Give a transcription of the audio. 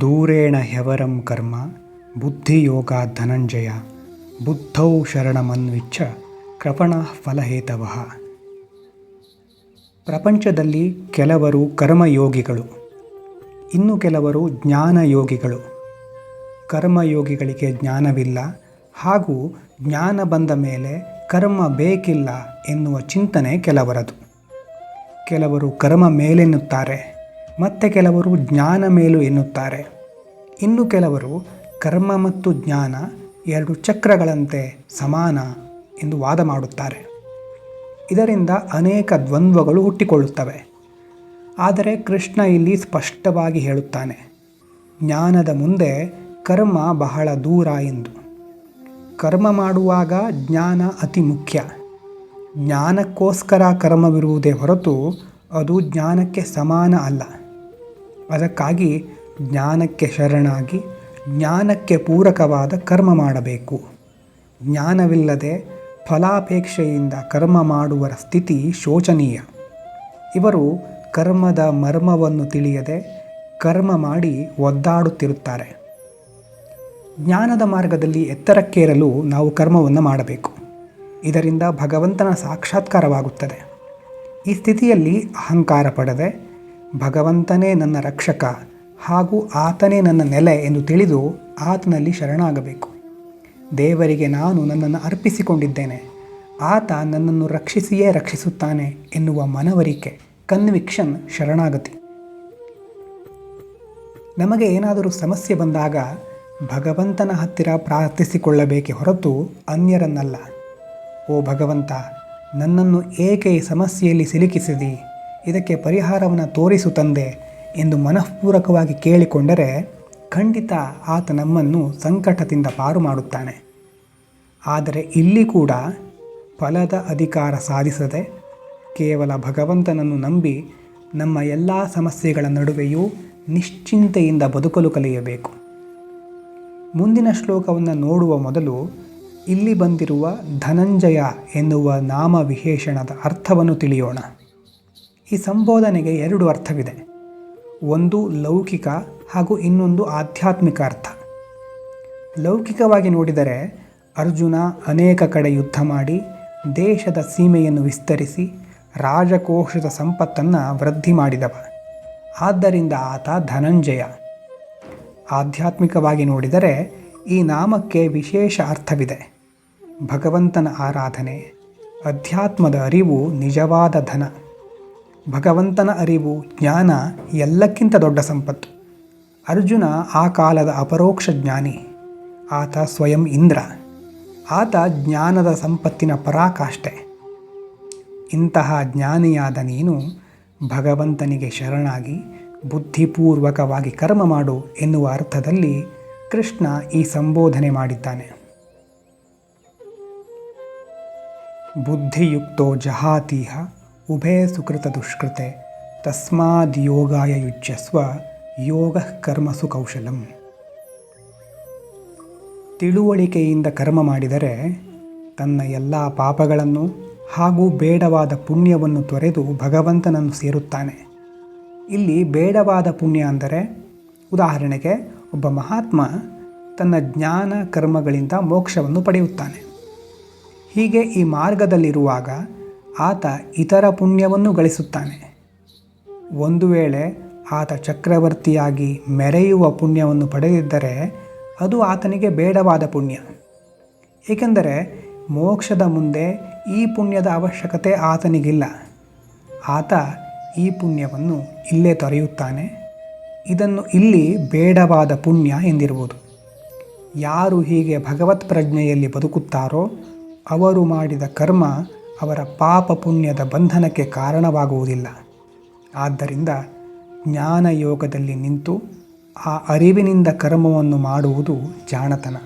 ದೂರೇಣ ಹೆವರಂ ಕರ್ಮ, ಬುದ್ಧಿಯೋಗ ಧನಂಜಯ, ಬುದ್ಧೌ ಶರಣಮನ್ವಿಚ್ಛ ಕೃಪಣ ಫಲಹೇತವ. ಪ್ರಪಂಚದಲ್ಲಿ ಕೆಲವರು ಕರ್ಮಯೋಗಿಗಳು, ಇನ್ನು ಕೆಲವರು ಜ್ಞಾನಯೋಗಿಗಳು. ಕರ್ಮಯೋಗಿಗಳಿಗೆ ಜ್ಞಾನವಿಲ್ಲ, ಹಾಗೂ ಜ್ಞಾನ ಬಂದ ಮೇಲೆ ಕರ್ಮ ಬೇಕಿಲ್ಲ ಎನ್ನುವ ಚಿಂತನೆ ಕೆಲವರದು. ಕೆಲವರು ಕರ್ಮ ಮೇಲೆನ್ನುತ್ತಾರೆ ಮತ್ತೆ ಕೆಲವರು ಜ್ಞಾನ ಮೇಲು ಎನ್ನುತ್ತಾರೆ. ಇನ್ನು ಕೆಲವರು ಕರ್ಮ ಮತ್ತು ಜ್ಞಾನ ಎರಡು ಚಕ್ರಗಳಂತೆ ಸಮಾನ ಎಂದು ವಾದ ಮಾಡುತ್ತಾರೆ. ಇದರಿಂದ ಅನೇಕ ದ್ವಂದ್ವಗಳು ಹುಟ್ಟಿಕೊಳ್ಳುತ್ತವೆ. ಆದರೆ ಕೃಷ್ಣ ಇಲ್ಲಿ ಸ್ಪಷ್ಟವಾಗಿ ಹೇಳುತ್ತಾನೆ, ಜ್ಞಾನದ ಮುಂದೆ ಕರ್ಮ ಬಹಳ ದೂರ ಎಂದು. ಕರ್ಮ ಮಾಡುವಾಗ ಜ್ಞಾನ ಅತಿ ಮುಖ್ಯ. ಜ್ಞಾನಕ್ಕೋಸ್ಕರ ಕರ್ಮವಿರುವುದೇ ಹೊರತು ಅದು ಜ್ಞಾನಕ್ಕೆ ಸಮಾನ ಅಲ್ಲ. ಅದಕ್ಕಾಗಿ ಜ್ಞಾನಕ್ಕೆ ಶರಣಾಗಿ, ಜ್ಞಾನಕ್ಕೆ ಪೂರಕವಾದ ಕರ್ಮ ಮಾಡಬೇಕು. ಜ್ಞಾನವಿಲ್ಲದೆ ಫಲಾಪೇಕ್ಷೆಯಿಂದ ಕರ್ಮ ಮಾಡುವರ ಸ್ಥಿತಿ ಶೋಚನೀಯ. ಇವರು ಕರ್ಮದ ಮರ್ಮವನ್ನು ತಿಳಿಯದೆ ಕರ್ಮ ಮಾಡಿ ಒದ್ದಾಡುತ್ತಿರುತ್ತಾರೆ. ಜ್ಞಾನದ ಮಾರ್ಗದಲ್ಲಿ ಎತ್ತರಕ್ಕೇರಲು ನಾವು ಕರ್ಮವನ್ನು ಮಾಡಬೇಕು. ಇದರಿಂದ ಭಗವಂತನ ಸಾಕ್ಷಾತ್ಕಾರವಾಗುತ್ತದೆ. ಈ ಸ್ಥಿತಿಯಲ್ಲಿ ಅಹಂಕಾರ ಪಡದೆ ಭಗವಂತನೇ ನನ್ನ ರಕ್ಷಕ ಹಾಗೂ ಆತನೇ ನನ್ನ ನೆಲೆ ಎಂದು ತಿಳಿದು ಆತನಲ್ಲಿ ಶರಣಾಗಬೇಕು. ದೇವರಿಗೆ ನಾನು ನನ್ನನ್ನು ಅರ್ಪಿಸಿಕೊಂಡಿದ್ದೇನೆ. ಆತ ನನ್ನನ್ನು ರಕ್ಷಿಸಿಯೇ ರಕ್ಷಿಸುತ್ತಾನೆ ಎನ್ನುವ ಮನವರಿಕೆ ಕನ್ವಿಕ್ಷನ್ ಶರಣಾಗತಿ. ನಮಗೆ ಏನಾದರೂ ಸಮಸ್ಯೆ ಬಂದಾಗ ಭಗವಂತನ ಹತ್ತಿರ ಪ್ರಾರ್ಥಿಸಿಕೊಳ್ಳಬೇಕೆ ಹೊರತು ಅನ್ಯರನ್ನಲ್ಲ. ಓ ಭಗವಂತ, ನನ್ನನ್ನು ಏಕೆ ಸಮಸ್ಯೆಯಲ್ಲಿ ಸಿಲುಕಿಸಿದಿ? ಇದಕ್ಕೆ ಪರಿಹಾರವನ್ನು ತೋರಿಸು ತಂದೆ ಎಂದು ಮನಃಪೂರ್ವಕವಾಗಿ ಕೇಳಿಕೊಂಡರೆ ಖಂಡಿತ ಆತ ನಮ್ಮನ್ನು ಸಂಕಟದಿಂದ ಪಾರು ಮಾಡುತ್ತಾನೆ. ಆದರೆ ಇಲ್ಲಿ ಕೂಡ ಫಲದ ಅಧಿಕಾರ ಸಾಧಿಸದೆ ಕೇವಲ ಭಗವಂತನನ್ನು ನಂಬಿ ನಮ್ಮ ಎಲ್ಲ ಸಮಸ್ಯೆಗಳ ನಡುವೆಯೂ ನಿಶ್ಚಿಂತೆಯಿಂದ ಬದುಕಲು ಕಲಿಯಬೇಕು. ಮುಂದಿನ ಶ್ಲೋಕವನ್ನು ನೋಡುವ ಮೊದಲು ಇಲ್ಲಿ ಬಂದಿರುವ ಧನಂಜಯ ಎನ್ನುವ ನಾಮ ವಿಶೇಷಣದ ಅರ್ಥವನ್ನು ತಿಳಿಯೋಣ. ಈ ಸಂಬೋಧನೆಗೆ ಎರಡು ಅರ್ಥವಿದೆ. ಒಂದು ಲೌಕಿಕ ಹಾಗೂ ಇನ್ನೊಂದು ಆಧ್ಯಾತ್ಮಿಕ ಅರ್ಥ. ಲೌಕಿಕವಾಗಿ ನೋಡಿದರೆ ಅರ್ಜುನ ಅನೇಕ ಕಡೆ ಯುದ್ಧ ಮಾಡಿ, ದೇಶದ ಸೀಮೆಯನ್ನು ವಿಸ್ತರಿಸಿ, ರಾಜಕೋಶದ ಸಂಪತ್ತನ್ನು ವೃದ್ಧಿ ಮಾಡಿದವ. ಆದ್ದರಿಂದ ಆತ ಧನಂಜಯ. ಆಧ್ಯಾತ್ಮಿಕವಾಗಿ ನೋಡಿದರೆ ಈ ನಾಮಕ್ಕೆ ವಿಶೇಷ ಅರ್ಥವಿದೆ. ಭಗವಂತನ ಆರಾಧನೆ, ಅಧ್ಯಾತ್ಮದ ಅರಿವು ನಿಜವಾದ ಧನ. ಭಗವಂತನ ಅರಿವು, ಜ್ಞಾನ ಎಲ್ಲಕ್ಕಿಂತ ದೊಡ್ಡ ಸಂಪತ್ತು. ಅರ್ಜುನ ಆ ಕಾಲದ ಅಪರೋಕ್ಷ ಜ್ಞಾನಿ. ಆತ ಸ್ವಯಂ ಇಂದ್ರ. ಆತ ಜ್ಞಾನದ ಸಂಪತ್ತಿನ ಪರಾಕಾಷ್ಠೆ. ಇಂತಹ ಜ್ಞಾನಿಯಾದ ನೀನು ಭಗವಂತನಿಗೆ ಶರಣಾಗಿ, ಬುದ್ಧಿಪೂರ್ವಕವಾಗಿ ಕರ್ಮ ಮಾಡು ಎನ್ನುವ ಅರ್ಥದಲ್ಲಿ ಕೃಷ್ಣ ಈ ಸಂಬೋಧನೆ ಮಾಡಿದ್ದಾನೆ. ಬುದ್ಧಿಯುಕ್ತೋ ಜಹಾತೀಹ ಉಭಯ ಸುಕೃತ ದುಷ್ಕೃತೆ, ತಸ್ಮಾದ್ ಯೋಗಾಯ ಯುಜ್ಯಸ್ವ, ಯೋಗ ಕರ್ಮಸು ಕೌಶಲಂ ತಿಳುವಳಿಕೆಯಿಂದ ಕರ್ಮ ಮಾಡಿದರೆ ತನ್ನ ಎಲ್ಲ ಪಾಪಗಳನ್ನು ಹಾಗೂ ಬೇಡವಾದ ಪುಣ್ಯವನ್ನು ತೊರೆದು ಭಗವಂತನನ್ನು ಸೇರುತ್ತಾನೆ. ಇಲ್ಲಿ ಬೇಡವಾದ ಪುಣ್ಯ ಅಂದರೆ ಉದಾಹರಣೆಗೆ ಒಬ್ಬ ಮಹಾತ್ಮ ತನ್ನ ಜ್ಞಾನ ಕರ್ಮಗಳಿಂದ ಮೋಕ್ಷವನ್ನು ಪಡೆಯುತ್ತಾನೆ. ಹೀಗೆ ಈ ಮಾರ್ಗದಲ್ಲಿರುವಾಗ ಆತ ಇತರ ಪುಣ್ಯವನ್ನು ಗಳಿಸುತ್ತಾನೆ. ಒಂದು ವೇಳೆ ಆತ ಚಕ್ರವರ್ತಿಯಾಗಿ ಮೆರೆಯುವ ಪುಣ್ಯವನ್ನು ಪಡೆದಿದ್ದರೆ ಅದು ಆತನಿಗೆ ಬೇಡವಾದ ಪುಣ್ಯ. ಏಕೆಂದರೆ ಮೋಕ್ಷದ ಮುಂದೆ ಈ ಪುಣ್ಯದ ಅವಶ್ಯಕತೆ ಆತನಿಗಿಲ್ಲ. ಆತ ಈ ಪುಣ್ಯವನ್ನು ಇಲ್ಲೇ ತೊರೆಯುತ್ತಾನೆ. ಇದನ್ನು ಇಲ್ಲಿ ಬೇಡವಾದ ಪುಣ್ಯ ಎಂದಿರುವುದು. ಯಾರು ಹೀಗೆ ಭಗವತ್ ಪ್ರಜ್ಞೆಯಲ್ಲಿ ಬದುಕುತ್ತಾರೋ ಅವರು ಮಾಡಿದ ಕರ್ಮ ಅವರ ಪಾಪ ಪುಣ್ಯದ ಬಂಧನಕ್ಕೆ ಕಾರಣವಾಗುವುದಿಲ್ಲ. ಆದ್ದರಿಂದ ಜ್ಞಾನಯೋಗದಲ್ಲಿ ನಿಂತು ಆ ಅರಿವಿನಿಂದ ಕರ್ಮವನ್ನು ಮಾಡುವುದು ಜಾಣತನ.